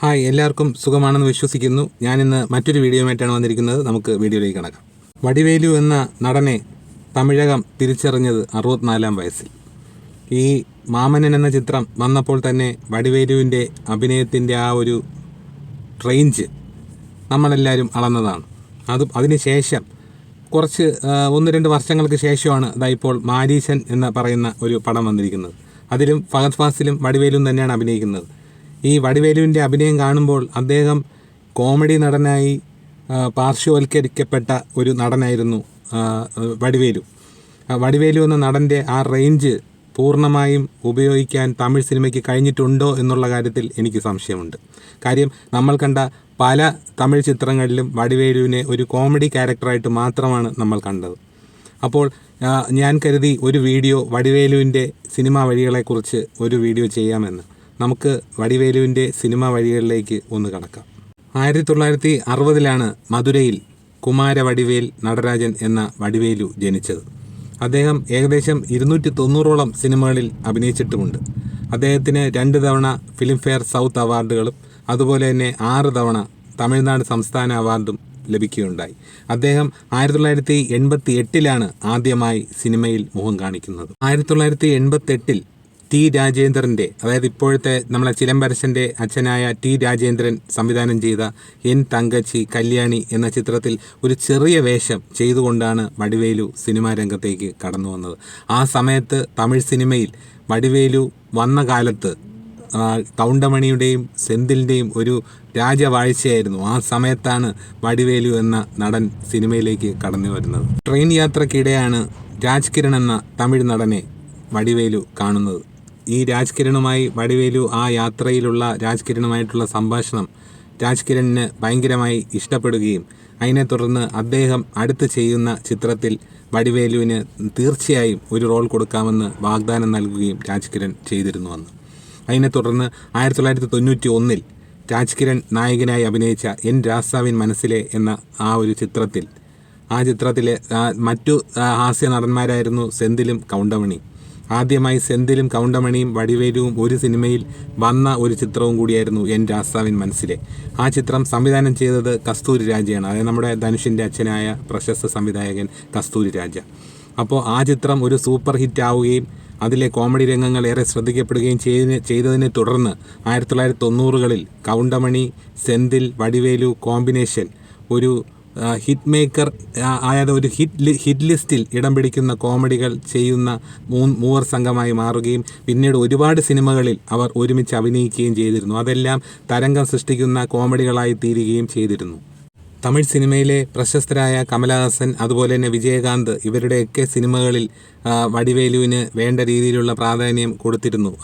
Hi എല്ലാവർക്കും സുഖമാണെന്ന് വിശ്വസിക്കുന്നു. ഞാനിന്ന് മറ്റൊരു വീഡിയോയുമായിട്ടാണ് വന്നിരിക്കുന്നത്. നമുക്ക് വീഡിയോയിലേക്ക് കടക്കാം. വടിവേലു എന്ന നടനെ തമിഴകം തിരിച്ചറിഞ്ഞത് അറുപത്തിനാലാം വയസ്സിൽ. ഈ മാമനൻ എന്ന ചിത്രം വന്നപ്പോൾ തന്നെ വടിവേലുവിന്റെ അഭിനയത്തിന്റെ ആ ഒരു റേഞ്ച് നമ്മളെല്ലാവരും അളന്നതാണ്. അത് അതിനുശേഷം കുറച്ച് ഒന്ന് രണ്ട് വർഷങ്ങൾക്ക് ശേഷമാണ് ഇതായിപ്പോൾ മാരീശൻ എന്ന് പറയുന്ന ഒരു പടം വന്നിരിക്കുന്നത്. അതിലും ഫഹദ് ഫാസിലും വടിവേലും തന്നെയാണ് അഭിനയിക്കുന്നത്. ഈ വടിവേലുവിന്റെ അഭിനയം കാണുമ്പോൾ അദ്ദേഹം കോമഡി നടനായി പാർശ്വവൽക്കരിക്കപ്പെട്ട ഒരു നടനായിരുന്നു വടിവേലു. വടിവേലു എന്ന നടന്റെ ആ റേഞ്ച് പൂർണമായും ഉപയോഗിക്കാൻ തമിഴ് സിനിമയ്ക്ക് കഴിഞ്ഞിട്ടുണ്ടോ എന്നുള്ള കാര്യത്തിൽ എനിക്ക് സംശയമുണ്ട്. കാര്യം നമ്മൾ കണ്ട പല തമിഴ് ചിത്രങ്ങളിലും വടിവേലുവിനെ ഒരു കോമഡി ക്യാരക്ടറായിട്ട് മാത്രമാണ് നമ്മൾ കണ്ടത്. അപ്പോൾ ഞാൻ കരുതി ഒരു വീഡിയോ വടിവേലുവിന്റെ സിനിമാ വഴികളെക്കുറിച്ച് ഒരു വീഡിയോ ചെയ്യാമെന്ന്. നമുക്ക് വടിവേലുവിന്റെ സിനിമ വഴികളിലേക്ക് ഒന്ന് കടക്കാം. ആയിരത്തി തൊള്ളായിരത്തി അറുപതിലാണ് മധുരയിൽ കുമാര വടിവേൽ നടരാജൻ എന്ന വടിവേലു ജനിച്ചത്. അദ്ദേഹം ഏകദേശം ഇരുന്നൂറ്റി തൊണ്ണൂറോളം സിനിമകളിൽ അഭിനയിച്ചിട്ടുമുണ്ട്. അദ്ദേഹത്തിന് രണ്ട് തവണ ഫിലിംഫെയർ സൗത്ത് അവാർഡുകളും അതുപോലെ തന്നെ ആറ് തവണ തമിഴ്നാട് സംസ്ഥാന അവാർഡും ലഭിക്കുകയുണ്ടായി. അദ്ദേഹം ആയിരത്തി തൊള്ളായിരത്തി എൺപത്തി എട്ടിലാണ് ആദ്യമായി സിനിമയിൽ മുഖം കാണിക്കുന്നത്. ആയിരത്തി തൊള്ളായിരത്തി എൺപത്തി എട്ടിൽ ടി രാജേന്ദ്രന്റെ അതായത് ഇപ്പോഴത്തെ നമ്മളെ ചിലമ്പരശന്റെ അച്ഛനായ ടി രാജേന്ദ്രൻ സംവിധാനം ചെയ്ത എൻ തങ്കച്ചി കല്യാണി എന്ന ചിത്രത്തിൽ ഒരു ചെറിയ വേഷം ചെയ്തുകൊണ്ടാണ് വടിവേലു സിനിമാ രംഗത്തേക്ക് കടന്നു വന്നത്. ആ സമയത്ത് തമിഴ് സിനിമയിൽ വടിവേലു വന്ന കാലത്ത് തൗണ്ടമണിയുടെയും സെന്തിലിന്റെയും ഒരു രാജവാഴ്ചയായിരുന്നു. ആ സമയത്താണ് വടിവേലു എന്ന നടൻ സിനിമയിലേക്ക് കടന്നു വരുന്നത്. ട്രെയിൻ യാത്രക്കിടെയാണ് രാജ്കിരൺ എന്ന തമിഴ് നടനെ വടിവേലു കാണുന്നത്. ഈ രാജ് കിരണുമായി വടിവേലു ആ യാത്രയിലുള്ള രാജ് കിരണുമായിട്ടുള്ള സംഭാഷണം രാജ് കിരണിന് ഭയങ്കരമായി ഇഷ്ടപ്പെടുകയും അതിനെ തുടർന്ന് അദ്ദേഹം അടുത്ത് ചെയ്യുന്ന ചിത്രത്തിൽ വടിവേലുവിന് തീർച്ചയായും ഒരു റോൾ കൊടുക്കാമെന്ന് വാഗ്ദാനം നൽകുകയും രാജ് കിരൺ ചെയ്തിരുന്നു അന്ന് അതിനെ തുടർന്ന് ആയിരത്തി തൊള്ളായിരത്തി തൊണ്ണൂറ്റി ഒന്നിൽ രാജ് കിരൺ നായകനായി അഭിനയിച്ച എൻ രാസാവിൻ മനസ്സിലെ എന്ന ആ ഒരു ചിത്രത്തിൽ ആ ചിത്രത്തിലെ മറ്റു ഹാസ്യ നടന്മാരായിരുന്നു സെന്തിലും കൗണ്ടമണി. ആദ്യമായി സെന്തിലും കൗണ്ടമണിയും വടിവേലുവും ഒരു സിനിമയിൽ വന്ന ഒരു ചിത്രവും കൂടിയായിരുന്നു എൻ രാസാവിൻ മനസ്സിലെ. ആ ചിത്രം സംവിധാനം ചെയ്തത് കസ്തൂരി രാജയാണ്. അതായത് നമ്മുടെ ധനുഷിന്റെ അച്ഛനായ പ്രശസ്ത സംവിധായകൻ കസ്തൂരി രാജ. അപ്പോൾ ആ ചിത്രം ഒരു സൂപ്പർ ഹിറ്റ് ആവുകയും അതിലെ കോമഡി രംഗങ്ങൾ ഏറെ ശ്രദ്ധിക്കപ്പെടുകയും ചെയ്തതിനെ ചെയ്തതിനെ തുടർന്ന് ആയിരത്തി തൊള്ളായിരത്തി തൊണ്ണൂറുകളിൽ കൗണ്ടമണി സെന്തിൽ വടിവേലു കോമ്പിനേഷൻ ഒരു ഹിറ്റ് മേക്കർ ആയത് ഒരു ഹിറ്റ് ഹിറ്റ് ലിസ്റ്റിൽ ഇടം പിടിക്കുന്ന കോമഡികൾ ചെയ്യുന്ന മൂവർ സംഘമായി മാറുകയും പിന്നീട് ഒരുപാട് സിനിമകളിൽ അവർ ഒരുമിച്ച് അഭിനയിക്കുകയും ചെയ്തിരുന്നു. അതെല്ലാം തരംഗം സൃഷ്ടിക്കുന്ന കോമഡികളായി തീരുകയും ചെയ്തിരുന്നു. തമിഴ് സിനിമയിലെ പ്രശസ്തരായ കമലഹാസൻ അതുപോലെ തന്നെ വിജയകാന്ത് ഇവരുടെയൊക്കെ സിനിമകളിൽ വടിവേലുവിന് വേണ്ട രീതിയിലുള്ള പ്രാധാന്യം കൊടുത്തിരുന്നു.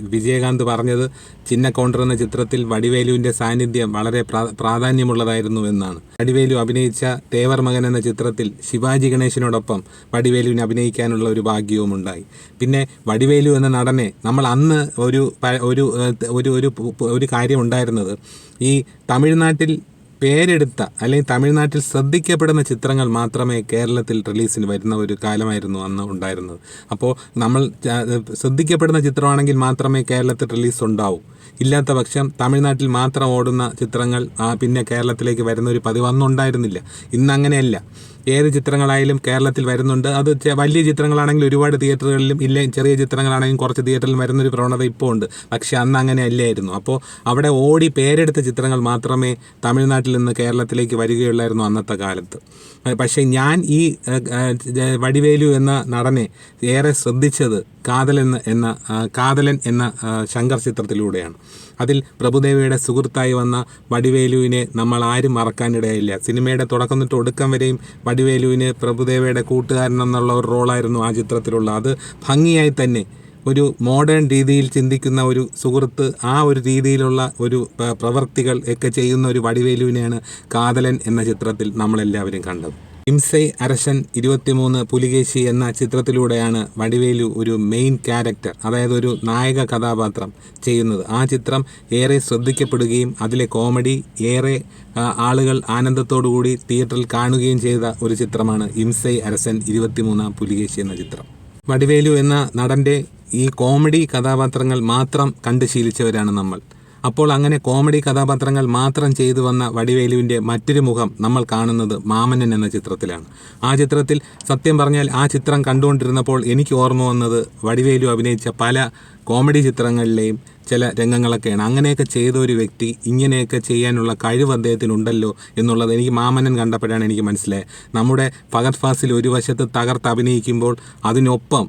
വിജയകാന്ത് പറഞ്ഞത് ചിന്ന കൗണ്ടർ എന്ന ചിത്രത്തിൽ വടിവേലുവിന്റെ സാന്നിധ്യം വളരെ പ്രാ- പ്രാധാന്യമുള്ളതായിരുന്നു എന്നാണ്. വടിവേലു അഭിനയിച്ച തേവർ മകൻ എന്ന ചിത്രത്തിൽ ശിവാജി ഗണേശനോടൊപ്പം വടിവേലുവിന് അഭിനയിക്കാനുള്ള ഒരു ഭാഗ്യവും ഉണ്ടായി പിന്നെ വടിവേലു എന്ന നടനെ നമ്മൾ അന്ന് ഒരു ഒരു ഒരു ഒരു കാര്യം ഉണ്ടായിരുന്നത് ഈ തമിഴ്നാട്ടിൽ പേരെടുത്ത അല്ലെങ്കിൽ തമിഴ്നാട്ടിൽ ശ്രദ്ധിക്കപ്പെടുന്ന ചിത്രങ്ങൾ മാത്രമേ കേരളത്തിൽ റിലീസിന് വരുന്ന ഒരു കാലമായിരുന്നു അന്ന് ഉണ്ടായിരുന്നത്. അപ്പോൾ നമ്മൾ ശ്രദ്ധിക്കപ്പെടുന്ന ചിത്രമാണെങ്കിൽ മാത്രമേ കേരളത്തിൽ റിലീസ് ഉണ്ടാവൂ. ഇല്ലാത്ത പക്ഷം തമിഴ്നാട്ടിൽ മാത്രം ഓടുന്ന ചിത്രങ്ങൾ പിന്നെ കേരളത്തിലേക്ക് വരുന്ന ഒരു പതിവ് അന്നുണ്ടായിരുന്നില്ല. ഇന്ന് അങ്ങനെയല്ല ഏത് ചിത്രങ്ങളായാലും കേരളത്തിൽ വരുന്നുണ്ട്. അത് വലിയ ചിത്രങ്ങളാണെങ്കിലും ഒരുപാട് തിയേറ്ററുകളിലും ഇല്ല ചെറിയ ചിത്രങ്ങളാണെങ്കിലും കുറച്ച് തിയേറ്ററിലും വരുന്നൊരു പ്രവണത ഇപ്പോൾ ഉണ്ട്. പക്ഷേ അന്ന് അങ്ങനെ അല്ലായിരുന്നു. അപ്പോൾ അവിടെ ഓടി പേരെടുത്ത ചിത്രങ്ങൾ മാത്രമേ തമിഴ്നാട്ടിൽ നിന്ന് കേരളത്തിലേക്ക് വരികയുള്ളായിരുന്നു അന്നത്തെ കാലത്ത്. പക്ഷേ ഞാൻ ഈ വടിവേലു എന്ന നടനെ ഏറെ ശ്രദ്ധിച്ചത് കാതലൻ എന്ന കാതലൻ എന്ന ശങ്കർ ചിത്രത്തിലൂടെയാണ്. അതിൽ പ്രഭുദേവയുടെ സുഹൃത്തായി വന്ന വടിവേലുവിനെ നമ്മൾ ആരും മറക്കാനിടയില്ല സിനിമയുടെ തുടക്കം തൊട്ട് ഒടുക്കം വരെയും വടിവേലുവിന് പ്രഭുദേവയുടെ കൂട്ടുകാരൻ എന്നുള്ള ഒരു റോളായിരുന്നു ആ ചിത്രത്തിലുള്ള. അത് ഭംഗിയായി തന്നെ ഒരു മോഡേൺ രീതിയിൽ ചിന്തിക്കുന്ന ഒരു സുഹൃത്ത് ആ ഒരു രീതിയിലുള്ള ഒരു പ്രവർത്തികൾ ഒക്കെ ചെയ്യുന്ന ഒരു വടിവേലുവിനെയാണ് കാതലൻ എന്ന ചിത്രത്തിൽ നമ്മളെല്ലാവരും കണ്ടത്. ഇംസൈ അരശൻ ഇരുപത്തിമൂന്ന് പുലികേശി എന്ന ചിത്രത്തിലൂടെയാണ് വടിവേലു ഒരു മെയിൻ ക്യാരക്ടർ അതായത് ഒരു നായക കഥാപാത്രം ചെയ്യുന്നത്. ആ ചിത്രം ഏറെ ശ്രദ്ധിക്കപ്പെടുകയും അതിലെ കോമഡി ഏറെ ആളുകൾ ആനന്ദത്തോടുകൂടി തിയേറ്ററിൽ കാണുകയും ചെയ്ത ഒരു ചിത്രമാണ് ഇംസൈ അരശൻ ഇരുപത്തിമൂന്നാം പുലികേശി എന്ന ചിത്രം. വടിവേലു എന്ന നടന്റെ ഈ കോമഡി കഥാപാത്രങ്ങൾ മാത്രം കണ്ട് ശീലിച്ചവരാണ് നമ്മൾ. അപ്പോൾ അങ്ങനെ കോമഡി കഥാപാത്രങ്ങൾ മാത്രം ചെയ്തു വന്ന വടിവേലുവിന്റെ മറ്റൊരു മുഖം നമ്മൾ കാണുന്നത് മാമനൻ എന്ന ചിത്രത്തിലാണ്. ആ ചിത്രത്തിൽ സത്യം പറഞ്ഞാൽ ആ ചിത്രം കണ്ടുകൊണ്ടിരുന്നപ്പോൾ എനിക്ക് ഓർമ്മ വന്നത് വടിവേലു അഭിനയിച്ച പല കോമഡി ചിത്രങ്ങളിലെയും ചില രംഗങ്ങളൊക്കെയാണ്. അങ്ങനെയൊക്കെ ചെയ്ത ഒരു വ്യക്തി ഇങ്ങനെയൊക്കെ ചെയ്യാനുള്ള കഴിവ് അദ്ദേഹത്തിനുണ്ടല്ലോ എന്നുള്ളത് എനിക്ക് മാമനൻ കണ്ടപ്പോഴാണ് എനിക്ക് മനസ്സിലായത്. നമ്മുടെ ഫഹദ് ഫാസിൽ ഒരു വശത്ത് തകർത്ത് അഭിനയിക്കുമ്പോൾ അതിനൊപ്പം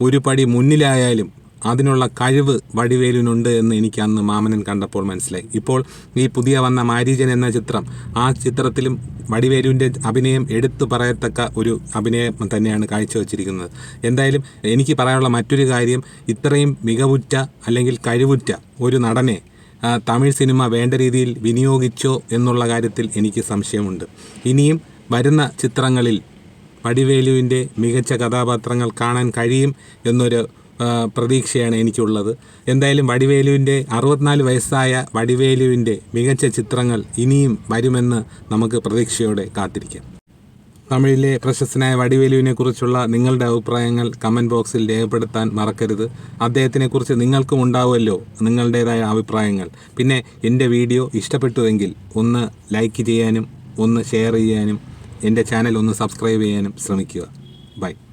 ഒരു പടി മുന്നിലായാലും അതിനുള്ള കഴിവ് വടിവേലിനുണ്ട് എന്ന് എനിക്ക് അന്ന് മാമനൻ കണ്ടപ്പോൾ മനസ്സിലായി. ഇപ്പോൾ ഈ പുതിയ വന്ന മാരീജൻ എന്ന ചിത്രം ആ ചിത്രത്തിലും വടിവേലുവിന്റെ അഭിനയം എടുത്തു പറയത്തക്ക ഒരു അഭിനയം തന്നെയാണ് കാഴ്ചവെച്ചിരിക്കുന്നത്. എന്തായാലും എനിക്ക് പറയാനുള്ള മറ്റൊരു കാര്യം ഇത്രയും മികവുറ്റ അല്ലെങ്കിൽ കഴിവുറ്റ ഒരു നടനെ തമിഴ് സിനിമ വേണ്ട രീതിയിൽ വിനിയോഗിച്ചോ എന്നുള്ള കാര്യത്തിൽ എനിക്ക് സംശയമുണ്ട്. ഇനിയും വരുന്ന ചിത്രങ്ങളിൽ വടിവേലുവിന്റെ മികച്ച കഥാപാത്രങ്ങൾ കാണാൻ കഴിയും എന്നൊരു പ്രതീക്ഷയാണ് എനിക്കുള്ളത്. എന്തായാലും വടിവേലുവിന്റെ അറുപത്തിനാല് വയസ്സായ വടിവേലുവിന്റെ മികച്ച ചിത്രങ്ങൾ ഇനിയും വരുമെന്ന് നമുക്ക് പ്രതീക്ഷയോടെ കാത്തിരിക്കാം. തമിഴിലെ പ്രശസ്തനായ വടിവേലുവിനെ കുറിച്ചുള്ള നിങ്ങളുടെ അഭിപ്രായങ്ങൾ കമന്റ് ബോക്സിൽ രേഖപ്പെടുത്താൻ മറക്കരുത്. അദ്ദേഹത്തിനെക്കുറിച്ച് നിങ്ങൾക്കും ഉണ്ടാവുമല്ലോ നിങ്ങളുടേതായ അഭിപ്രായങ്ങൾ. പിന്നെ എന്റെ വീഡിയോ ഇഷ്ടപ്പെട്ടുവെങ്കിൽ ഒന്ന് ലൈക്ക് ചെയ്യാനും ഒന്ന് ഷെയർ ചെയ്യാനും എന്റെ ചാനൽ ഒന്ന് സബ്സ്ക്രൈബ് ചെയ്യാനും ശ്രമിക്കുക. ബൈ.